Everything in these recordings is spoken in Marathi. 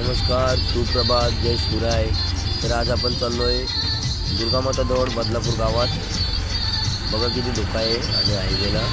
नमस्कार सुप्रभात जय शिवराय. तर आज आपण चाललो आहे दुर्गामाता जवळ बदलापूर गावात. बघा किती धोका आहे आणि हायवेला.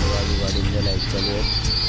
बघा, गाडीच्या लाइट चालू आहे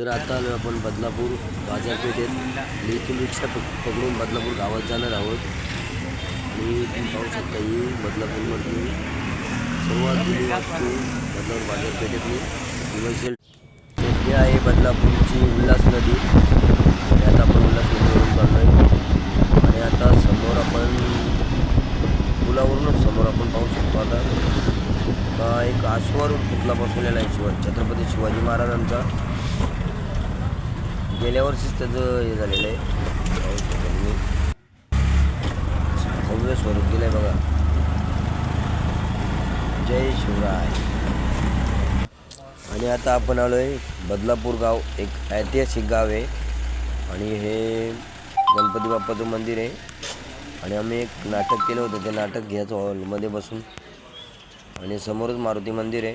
तर आता आलो आपण बदलापूर बाजारपेठेत. आणि रिक्षा पकडून बदलापूर गावात जाणार आहोत. आणि तुम्ही पाहू शकता ही बदलापूरमधली सर्वात जुनी वस्तू बदलापूर बाजारपेठेतली युनिव्हर्सल हे आहे बदलापूरची उल्हास नदी. आणि आता आपण उल्हास नदीवरून चाललो आहे आणि आता समोर आपण पुलावरूनच समोर आपण पाहू शकतो आता. एक आश्वारून पुतला बसवलेला आहे शिवा छत्रपती शिवाजी महाराजांचा. गेल्या वर्षीच त्याचं हे झालेलं आहे. पाहू भव्य स्वरूप दिलं आहे बघा. जय शिवराय. आणि आता आपण आलो आहे बदलापूर गाव एक ऐतिहासिक गाव आहे. आणि हे गणपती बाप्पाचं मंदिर आहे. आणि आम्ही एक नाटक केलं होतं ते नाटक घ्यायचं हॉलमध्ये बसून. आणि समोरच मारुती मंदिर आहे.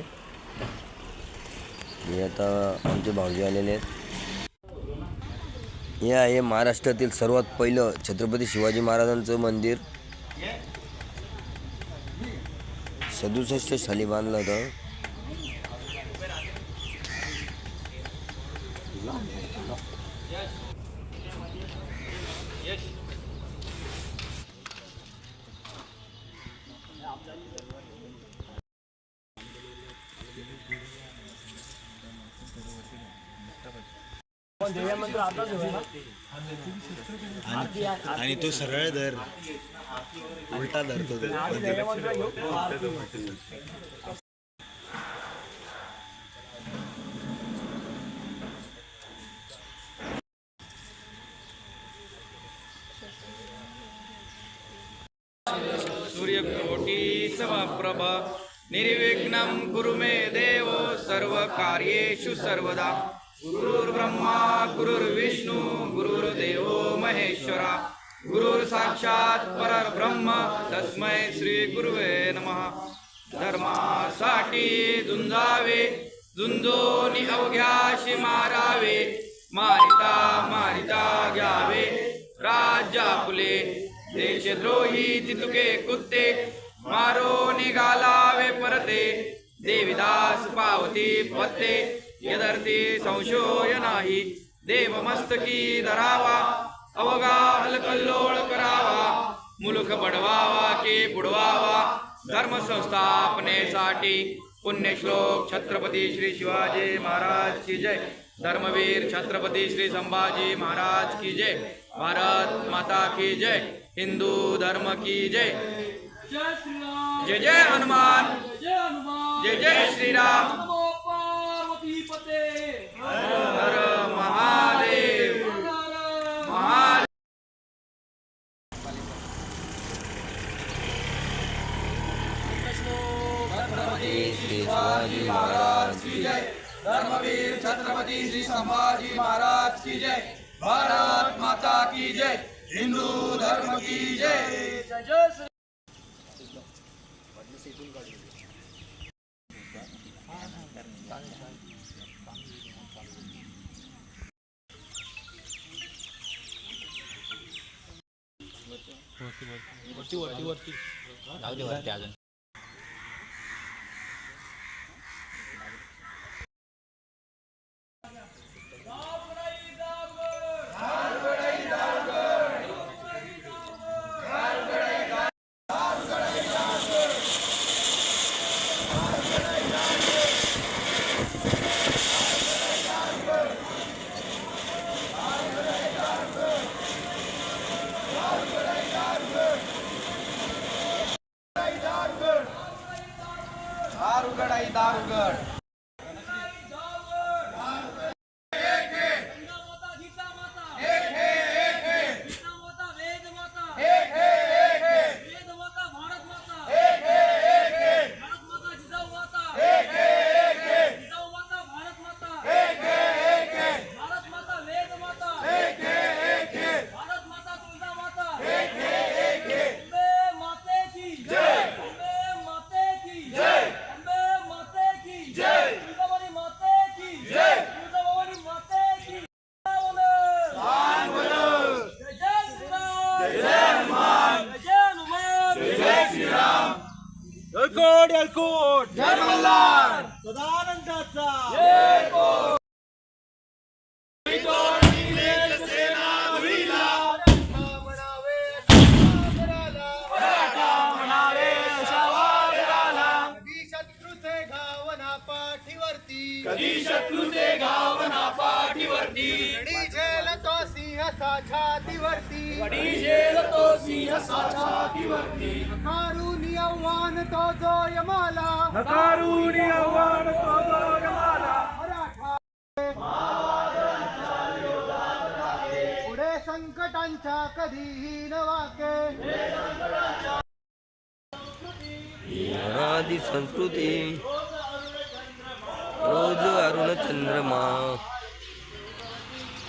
आणि आता आमचे भाऊजी आलेले आहेत. हे आहे महाराष्ट्रातील सर्वात पहिलं छत्रपती शिवाजी महाराजांचं मंदिर. सदुसष्ट साली बांधलं होतं. आणि तो सरळ धर उलटा धरतो तो. सूर्यकोटि समप्रभ निर्विघ्नं कुरु मे देव सर्वकार्येषु सर्वदा गुरुर्ब्रह्मा गुरुर्विष्णू गुरुर्देव महेश्वरा गुरुर्साक्षात् परब्रह्म तस्मै श्री गुरुवे नमः. धर्मासाठी झुंजावे झुंजोनी अवघ्याशी मारावे मारिता मारिता घ्यावे राज्य फुले देशद्रोही तितुके कुत्ते मारो निघालावे परते देविदास पावती पत्ते यदर्थी संशोय नाही। देवमस्तकी धरावा अवगा हलकल्लोळ करावा, मुलुख बडवावा की बुडवावा धर्म संस्थापनेसाठी पुण्यश्लोक छत्रपती श्री शिवाजी महाराज की जय। धर्मवीर छत्रपती श्री संभाजी महाराज की जय। भारत माता की जय। हिंदू धर्म की जय। जय जय हनुमान। जय जय श्रीराम शिवाजी जय धर्मवीर छत्रपति श्री संभाजी महाराज की जय भारत माता की जय हिंदू धर्म की जय जय श्री वरती वरती वरती. वरती वरती अजून. सदानंदाचा! शत्रूचे गावना पाठीवरती. कधी शत्रूचे गाव ना पाठीवरती. गडी झेल तो सिंहसा छातीवरती झेल तो सिंह छातीवरती कारुनी आव्हान तो जो यमाला. नकारून आव्हान तो जो यमाला. पुढे संकटांच्या कधीही न वाके. संस्कृती. रोज अरुण चंद्रमा.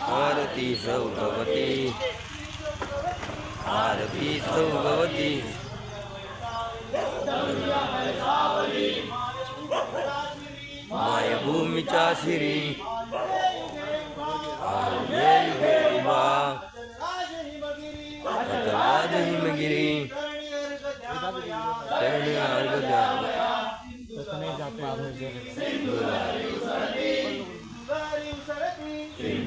આરતી સૌ ભવતી આરતી સૌ ભવતી માય ભૂમિ ચાશિરી હિમગીરી ચરણ અર્ઘ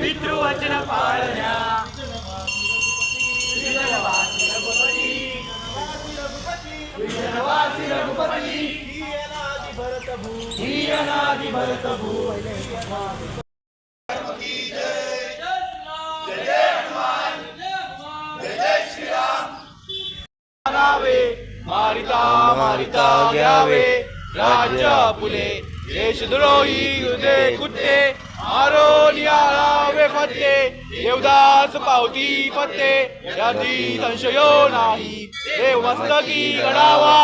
पितृवचन पाळण्या रघुपती ही अनादि भरतभू मारिता मारिता घ्यावे. राज्य फुले देशद्रोही हृदय कुठे मारो फत्ते देवदास पावती फत्ते याची संशयो नाही. देव मस्तकी घडावा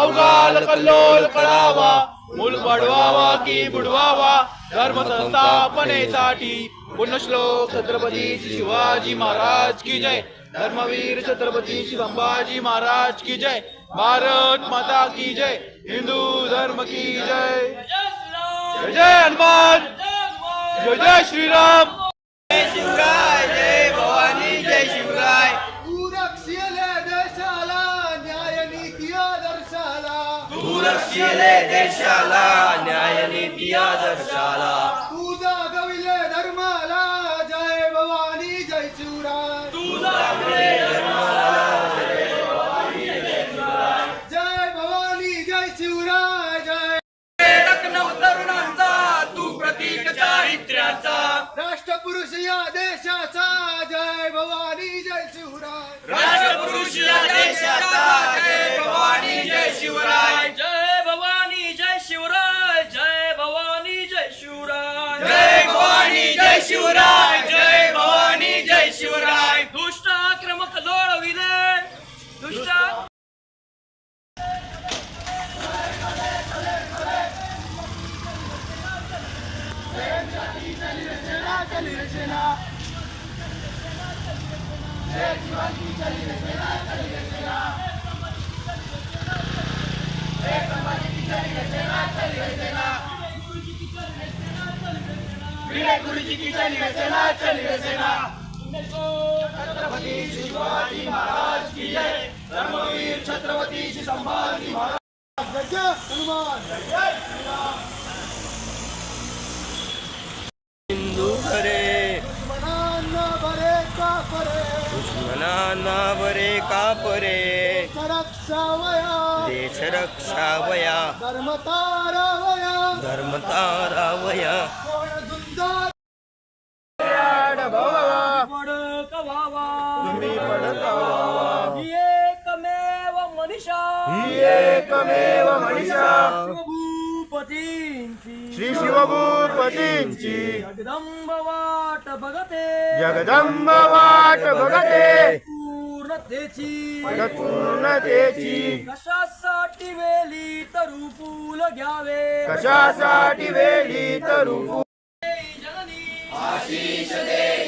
अवकाल कल्लोल कळावा मूल पडवावा की बुडवावा धर्म संस्थापनेसाठी. पुण्यश्लोक छत्रपती शिवाजी महाराज की जय. धर्मवीर छत्रपती श्री संभाजी महाराज की जय. भारत माता की जय. हिंदू धर्म की जय. जय जय हनुमान. जय जय श्रीराम. जय शिवराय जय भवानी जय शिवराय. सुरक्षिले देशाला न्याय नीती आदर्शाला. सुरक्षिले देशाला न्याय नीती आदर्शाला. शिवराय गुरुजी की चली सेना चली सेना छत्रपती शिवाजी महाराज की जय धर्मवीर छत्रपती श्री संभाजी महाराज जय हनुमान हिंदू खरे मनांना बरे का परे दुश्मनांना बरे का परे देश रक्षावया धर्मतारावया। धर्मतारावया। एकमेव मनीषा। शिवभूपतींची श्री शिवभूपतींची जगदंब वाट बघते जगदंब वाट बघते पूर्णतेची। पूर्णतेची कशासाठी वेली तरू फूल घ्यावे? कशासाठी वेली तरू आशीष दे।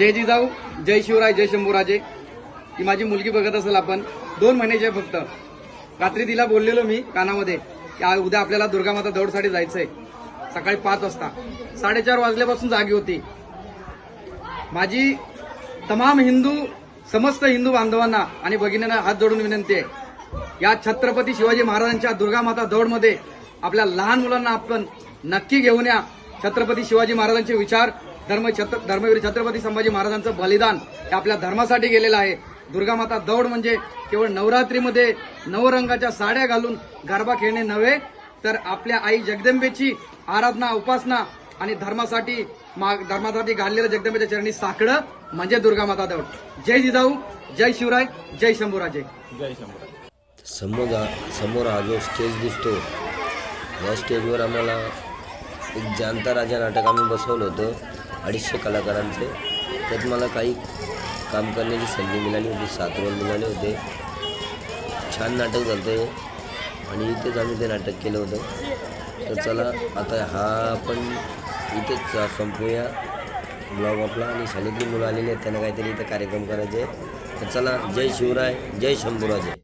जय जिजाऊ जय शिवराय जय शंभूराजे. ही माझी मुलगी बघत असेल आपण. दोन महिन्याचे फक्त. रात्री तिला बोललेलो मी कानामध्ये की उद्या आपल्याला दुर्गामाता दौडसाठी जायचं आहे सकाळी पाच वाजता. साडेचार वाजल्यापासून जागी होती. माझी तमाम हिंदू समस्त हिंदू बांधवांना आणि भगिनींना हात जोडून विनंती आहे. या छत्रपती शिवाजी महाराजांच्या दुर्गामाता दौडमध्ये आपल्या लहान मुलांना आपण नक्की घेऊन या. छत्रपती शिवाजी महाराजांचे विचार धर्म छत्र धर्मवीर छत्रपती संभाजी महाराजांचं बलिदान हे आपल्या धर्मासाठी गेलेलं आहे. दुर्गामाता दौड म्हणजे केवळ नवरात्रीमध्ये नवरंगाच्या साड्या घालून गरबा खेळणे नव्हे तर आपल्या आई जगदंबेची आराधना उपासना आणि धर्मासाठी मा- धर्मासाठी घाललेलं जगदंबेच्या चरणी साकडं म्हणजे दुर्गामाता दौड. जय जिजाऊ जय शिवराय जय शंभूराजे. समोर समोर हा जो स्टेज दिसतो. या स्टेजवर आम्हाला एक जानता राजा नाटक आम्ही बसवलं होतं अडीचशे कलाकारांचे. त्यात मला काही काम करण्याची संधी मिळाली होती सात रोल मिळाले होते. छान नाटक झालं ते आणि इथेच आम्ही ते नाटक केलं होतं. तर चला आता हा आपण इथेच संपूया ब्लॉग आपला. आणि शाळेतली मुलं आलेली आहेत त्यांना काहीतरी इथं कार्यक्रम करायचे तर चला जय शिवराय जय शंभूराजे.